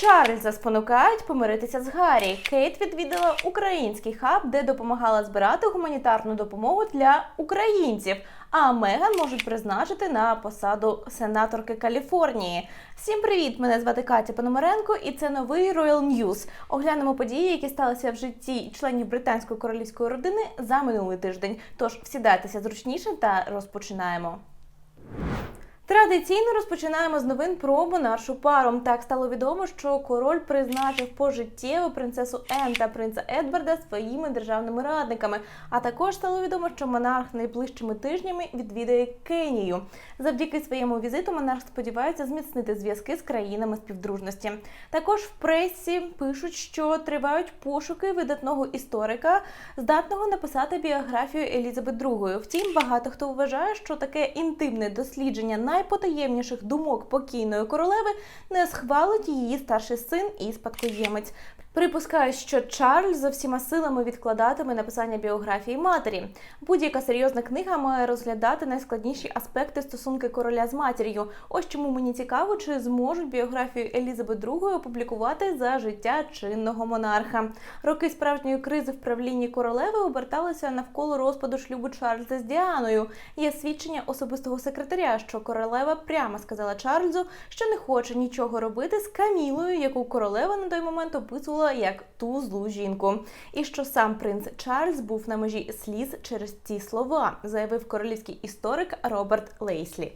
Чарльза спонукають помиритися з Гаррі. Кейт відвідала український хаб, де допомагала збирати гуманітарну допомогу для українців. А Меган можуть призначити на посаду сенаторки Каліфорнії. Всім привіт! Мене звати Катя Пономаренко, і це новий Royal News. Оглянемо події, які сталися в житті членів британської королівської родини за минулий тиждень. Тож всідайтеся зручніше та розпочинаємо. Традиційно розпочинаємо з новин про монаршу пару. Так стало відомо, що король призначив пожиттєво принцесу Ен та принца Едварда своїми державними радниками. А також стало відомо, що монарх найближчими тижнями відвідає Кенію. Завдяки своєму візиту монарх сподівається зміцнити зв'язки з країнами співдружності. Також в пресі пишуть, що тривають пошуки видатного історика, здатного написати біографію Елізабет II. Втім, багато хто вважає, що таке інтимне дослідження найпотаємніших думок покійної королеви не схвалить її старший син і спадкоємець. Припускають, що Чарльз за всіма силами відкладатиме написання біографії матері. Будь-яка серйозна книга має розглядати найскладніші аспекти стосунки короля з матір'ю. Ось чому мені цікаво, чи зможуть біографію Елізабет II опублікувати за життя чинного монарха. Роки справжньої кризи в правлінні королеви оберталися навколо розпаду шлюбу Чарльза з Діаною. Є свідчення особистого секретаря, що королева прямо сказала Чарльзу, що не хоче нічого робити з Камілою, яку королева на той момент описувала як ту злу жінку, і що сам принц Чарльз був на межі сліз через ці слова, заявив королівський історик Роберт Лейслі.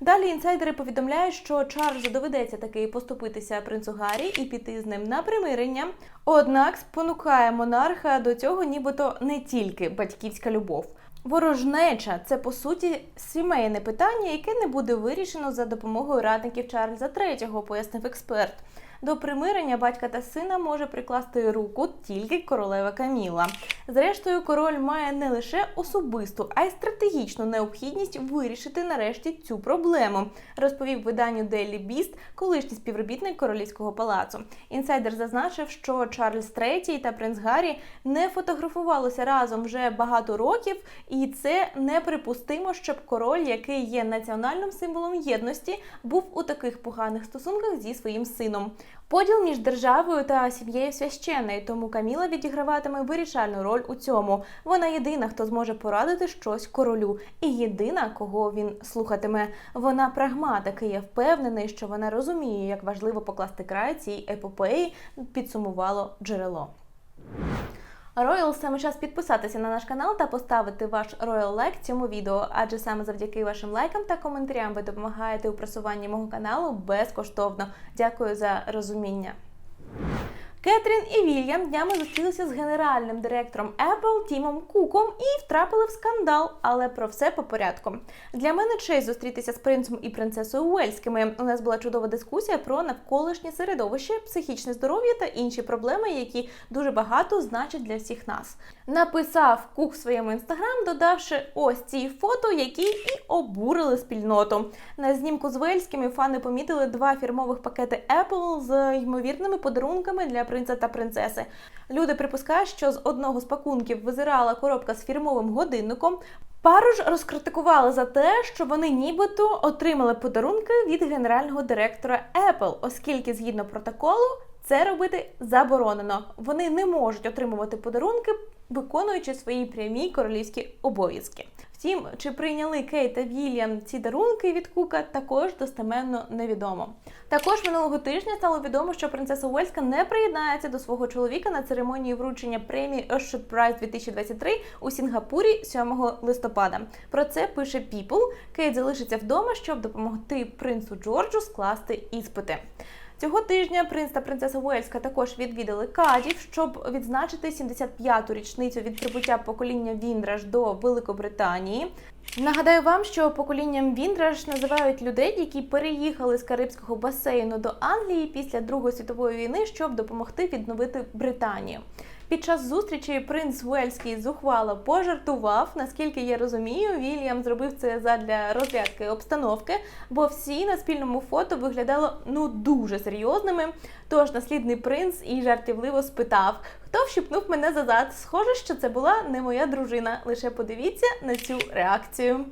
Далі інсайдери повідомляють, що Чарльзу доведеться таки поступитися принцу Гаррі і піти з ним на примирення. Однак спонукає монарха до цього, нібито не тільки батьківська любов. Ворожнеча це по суті сімейне питання, яке не буде вирішено за допомогою радників Чарльза III, пояснив експерт. До примирення батька та сина може прикласти руку тільки королева Каміла. Зрештою, король має не лише особисту, а й стратегічну необхідність вирішити нарешті цю проблему, розповів виданню Daily Beast колишній співробітник королівського палацу. Інсайдер зазначив, що Чарльз III та принц Гаррі не фотографувалися разом вже багато років, і це неприпустимо, щоб король, який є національним символом єдності, був у таких поганих стосунках зі своїм сином. Поділ між державою та сім'єю священний, тому Каміла відіграватиме вирішальну роль у цьому. Вона єдина, хто зможе порадити щось королю, і єдина, кого він слухатиме. Вона прагматик і Я впевнений, що вона розуміє, як важливо покласти край цій епопеї. Підсумувало джерело. Royal саме час підписатися на наш канал та поставити ваш Royal лайк цьому відео, адже саме завдяки вашим лайкам та коментарям ви допомагаєте у просуванні мого каналу безкоштовно. Дякую за розуміння. Кетрін і Вільям днями зустрілися з генеральним директором Apple Тімом Куком і втрапили в скандал, але про все по порядку. Для мене честь зустрітися з принцем і принцесою Уельськими. У нас була чудова дискусія про навколишнє середовище, психічне здоров'я та інші проблеми, які дуже багато значать для всіх нас. Написав Кук в своєму інстаграм, додавши ось ці фото, які і обурили спільноту. На знімку з Уельськими фани помітили два фірмових пакети Apple з ймовірними подарунками для принца та принцеси. Люди припускають, що з одного з пакунків визирала коробка з фірмовим годинником. Пару ж розкритикували за те, що вони нібито отримали подарунки від генерального директора Apple, оскільки згідно протоколу це робити заборонено. Вони не можуть отримувати подарунки, виконуючи свої прямі королівські обов'язки. Втім, чи прийняли Кейт та Вільям ці дарунки від Кука, також достеменно невідомо. Також минулого тижня стало відомо, що принцеса Уельська не приєднається до свого чоловіка на церемонії вручення премії Usher Prize 2023 у Сінгапурі 7 листопада. Про це пише People. Кейт залишиться вдома, щоб допомогти принцу Джорджу скласти іспити. Цього тижня принц та принцеса Уельська також відвідали Кадів, щоб відзначити 75-ту річницю від прибуття покоління Віндраж до Великобританії. Нагадаю вам, що поколінням Віндраж називають людей, які переїхали з Карибського басейну до Англії після Другої світової війни, щоб допомогти відновити Британію. Під час зустрічі принц Уельський зухвало пожартував. Наскільки я розумію, Вільям зробив це задля розрядки обстановки, бо всі на спільному фото виглядали ну дуже серйозними. Тож наслідний принц і жартівливо спитав, хто вщипнув мене за зад. Схоже, що це була не моя дружина. Лише подивіться на цю реакцію.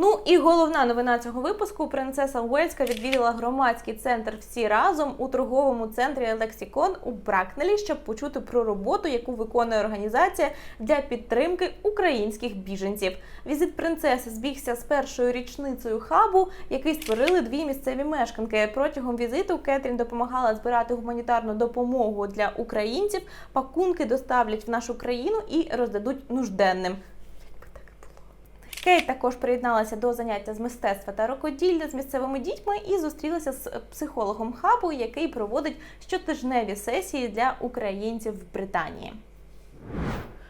Ну і головна новина цього випуску: принцеса Уельська відвідала громадський центр всі разом у торговому центрі Лексікон у Бракнелі, щоб почути про роботу, яку виконує організація для підтримки українських біженців. Візит принцеси збігся з першою річницею хабу, який створили дві місцеві мешканки. Протягом візиту Кетрін допомагала збирати гуманітарну допомогу для українців. Пакунки доставлять в нашу країну і роздадуть нужденним. Кейт також приєдналася до заняття з мистецтва та рукоділля з місцевими дітьми і зустрілася з психологом хабу, який проводить щотижневі сесії для українців в Британії.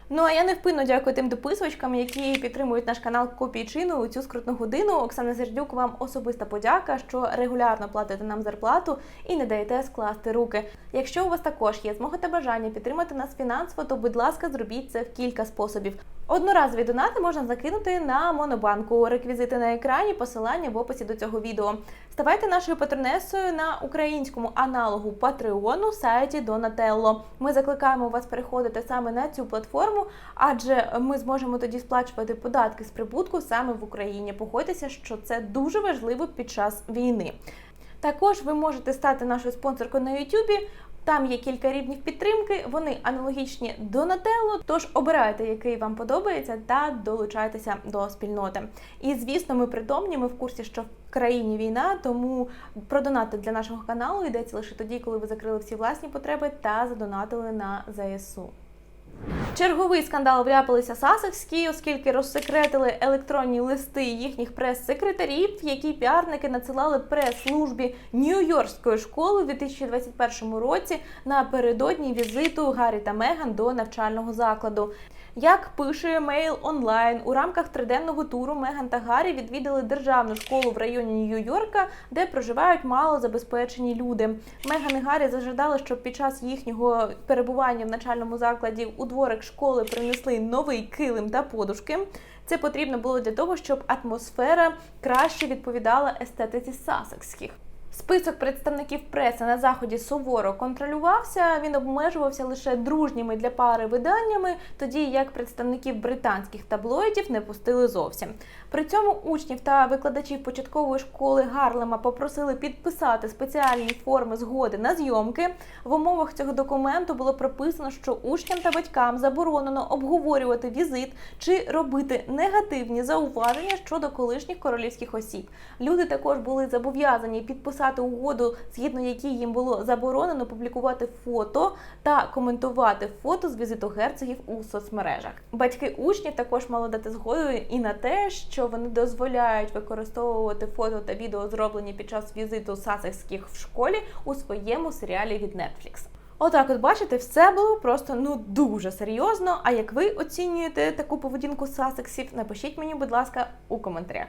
Ну а я невпинно дякую тим дописувачкам, які підтримують наш канал Копійчину у цю скрутну годину. Оксана Зердюк, вам особиста подяка, що регулярно платите нам зарплату і не даєте скласти руки. Якщо у вас також є змога та бажання підтримати нас фінансово, то будь ласка, зробіть це в кілька способів. Одноразові донати можна закинути на монобанку. Реквізити на екрані, посилання в описі до цього відео. Ставайте нашою патронесою на українському аналогу Патреону сайті Донателло. Ми закликаємо вас переходити саме на цю платформу, адже ми зможемо тоді сплачувати податки з прибутку саме в Україні. Погодьтеся, що це дуже важливо під час війни. Також ви можете стати нашою спонсоркою на YouTube. Там є кілька рівнів підтримки, вони аналогічні до Нателло, тож обирайте, який вам подобається, та долучайтеся до спільноти. І звісно, ми притомні, ми в курсі, що в країні війна, тому продонати для нашого каналу йдеться лише тоді, коли ви закрили всі власні потреби та задонатили на ЗСУ. Черговий скандал вляпалися Сасекські, оскільки розсекретили електронні листи їхніх прес-секретарів, які піарники надсилали прес-службі Нью-Йоркської школи у 2021 році напередодні візиту Гаррі та Меган до навчального закладу. Як пише Mail Online, у рамках триденного туру Меган та Гаррі відвідали державну школу в районі Нью-Йорка, де проживають малозабезпечені люди. Меган і Гаррі зажадали, щоб під час їхнього перебування в начальному закладі у дворик школи принесли новий килим та подушки. Це потрібно було для того, щоб атмосфера краще відповідала естетиці сасекських. Список представників преси на заході суворо контролювався. Він обмежувався лише дружніми для пари виданнями, тоді як представників британських таблоїдів не пустили зовсім. При цьому учнів та викладачів початкової школи Гарлема попросили підписати спеціальні форми згоди на зйомки. В умовах цього документу було прописано, що учням та батькам заборонено обговорювати візит чи робити негативні зауваження щодо колишніх королівських осіб. Люди також були зобов'язані підписати угоду, згідно якій їм було заборонено публікувати фото та коментувати фото з візиту герцогів у соцмережах. Батьки учнів також мали дати згоду і на те, що вони дозволяють використовувати фото та відео, зроблені під час візиту сасекських в школі у своєму серіалі від Netflix. Отак, от бачите, все було просто ну дуже серйозно. А як ви оцінюєте таку поведінку сасексів? Напишіть мені, будь ласка, у коментарях.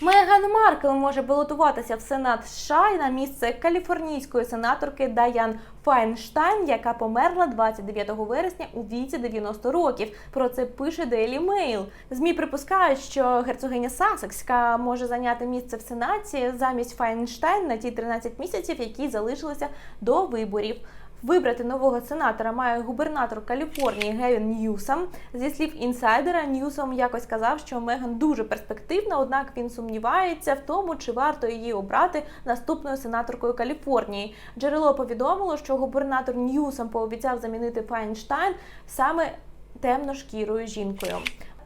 Меган Маркл може балотуватися в Сенат США на місце каліфорнійської сенаторки Даян Файнштайн, яка померла 29 вересня у віці 90 років. Про це пише Daily Mail. Змі припускають, що герцогиня Сасекська може зайняти місце в сенаті замість Файнштайн на ті 13 місяців, які залишилися до виборів. Вибрати нового сенатора має губернатор Каліфорнії Гевін Ньюсом. Зі слів інсайдера, Ньюсом якось казав, що Меган дуже перспективна, однак він сумнівається в тому, чи варто її обрати наступною сенаторкою Каліфорнії. Джерело повідомило, що губернатор Ньюсом пообіцяв замінити Файнштайн саме темношкірою жінкою.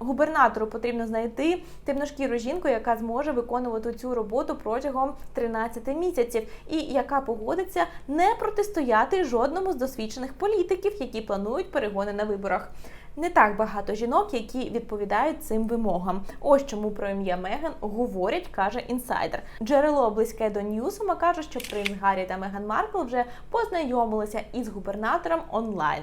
Губернатору потрібно знайти темношкіру жінку, яка зможе виконувати цю роботу протягом 13 місяців, і яка погодиться не протистояти жодному з досвідчених політиків, які планують перегони на виборах. Не так багато жінок, які відповідають цим вимогам. Ось чому про ім'я Меган говорять, каже інсайдер. Джерело близьке до Ньюсома каже, що принц Гаррі та Меган Маркл вже познайомилися із губернатором онлайн.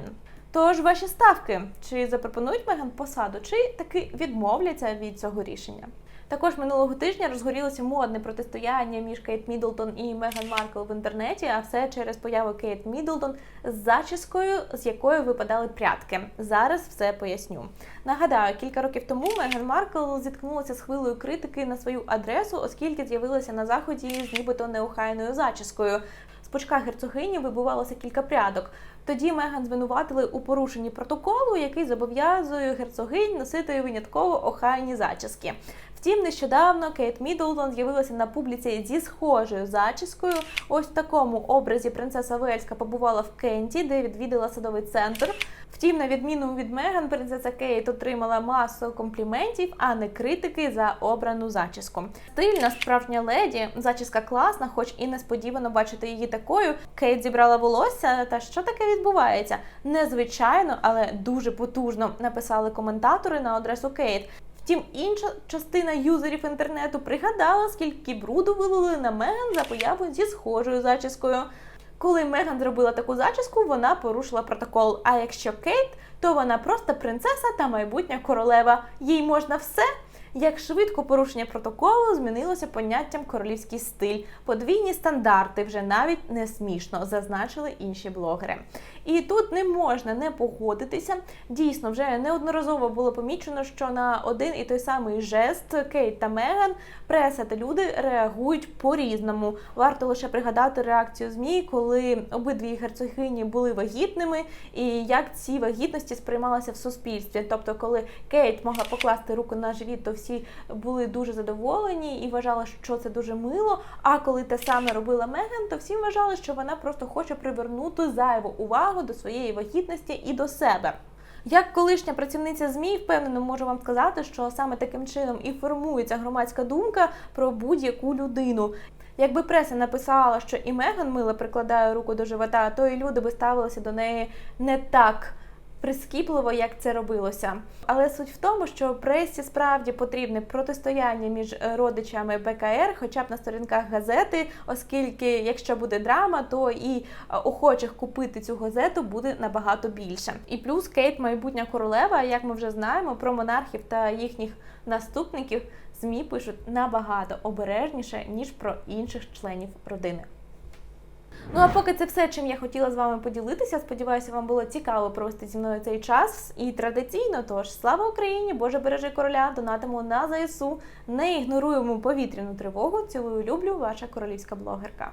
Тож ваші ставки чи запропонують Меган посаду, чи таки відмовляться від цього рішення? Також минулого тижня розгорілося модне протистояння між Кейт Міддлтон і Меган Маркл в інтернеті, а все через появу Кейт Міддлтон з зачіскою, з якою випадали прятки. Зараз все поясню. Нагадаю, кілька років тому Меган Маркл зіткнулася з хвилою критики на свою адресу, оскільки з'явилася на заході з нібито неохайною зачіскою. З пучка герцогині вибувалося кілька прядок. Тоді Меган звинуватили у порушенні протоколу, який зобов'язує герцогинь носити винятково охайні зачіски. Втім, нещодавно Кейт Міддлтон з'явилася на публіці зі схожою зачіскою. Ось в такому образі принцеса Вельська побувала в Кенті, де відвідала садовий центр. Втім, на відміну від Меган, принцеса Кейт отримала масу компліментів, а не критики за обрану зачіску. Стильна справжня леді, зачіска класна, хоч і несподівано бачити її такою. Кейт зібрала волосся. Та що таке відбувається? Незвичайно, але дуже потужно написали коментатори на адресу Кейт. Втім, інша частина юзерів інтернету пригадала, скільки бруду вилили на Меган за появу зі схожою зачіскою. Коли Меган зробила таку зачіску, вона порушила протокол. А якщо Кейт, то вона просто принцеса та майбутня королева. Їй можна все. Як швидко порушення протоколу змінилося поняттям королівський стиль, подвійні стандарти вже навіть не смішно, зазначили інші блогери. І тут не можна не погодитися. Дійсно, вже неодноразово було помічено, що на один і той самий жест Кейт та Меган преса та люди реагують по-різному. Варто лише пригадати реакцію змі, коли обидві герцогині були вагітними, і як ці вагітності сприймалися в суспільстві. Тобто, коли Кейт могла покласти руку на живіт, то всі були дуже задоволені і вважали, що це дуже мило. А коли те саме робила Меган, то всі вважали, що вона просто хоче привернути зайву увагу до своєї вагітності і до себе. Як колишня працівниця ЗМІ, впевнено можу вам сказати, що саме таким чином і формується громадська думка про будь-яку людину. Якби преса написала, що і Меган мило прикладає руку до живота, то і люди би ставилися до неї не так прискіпливо, як це робилося. Але суть в тому, що пресі справді потрібне протистояння між е, родичами БКР, хоча б на сторінках газети, оскільки якщо буде драма, то і е, охочих купити цю газету буде набагато більше. І плюс Кейт, майбутня королева, як ми вже знаємо, про монархів та їхніх наступників ЗМІ пишуть набагато обережніше ніж про інших членів родини. Ну а поки це все, чим я хотіла з вами поділитися. Сподіваюся, вам було цікаво провести зі мною цей час. І традиційно, тож слава Україні! Боже бережи короля! Донатимо на ЗСУ. Не ігноруємо повітряну тривогу. Цілую люблю, ваша королівська блогерка.